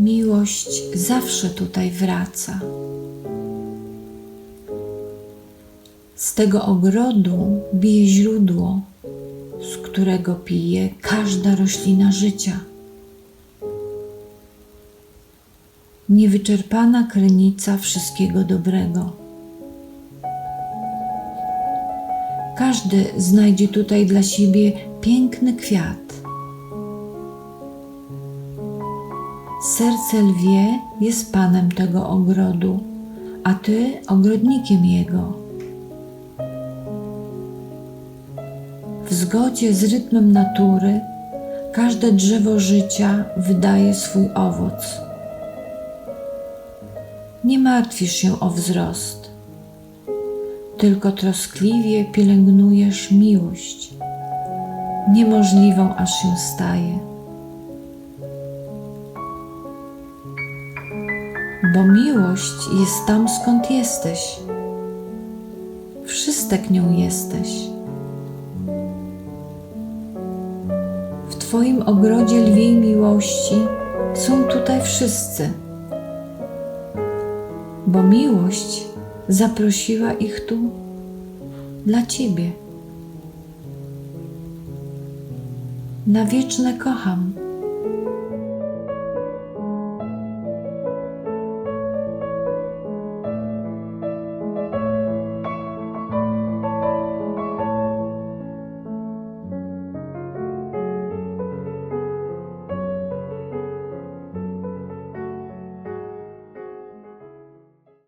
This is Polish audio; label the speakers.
Speaker 1: Miłość zawsze tutaj wraca. Z tego ogrodu bije źródło, z którego pije każda roślina życia. Niewyczerpana krynica wszystkiego dobrego. Każdy znajdzie tutaj dla siebie piękny kwiat. Serce lwie jest panem tego ogrodu, a ty ogrodnikiem jego. W zgodzie z rytmem natury każde drzewo życia wydaje swój owoc. Nie martwisz się o wzrost, tylko troskliwie pielęgnujesz miłość, niemożliwą aż się staje. Bo miłość jest tam, skąd jesteś. Wszystek nią jesteś. W Twoim ogrodzie lwiej miłości są tutaj wszyscy, bo miłość zaprosiła ich tu dla Ciebie. Na wieczne kocham.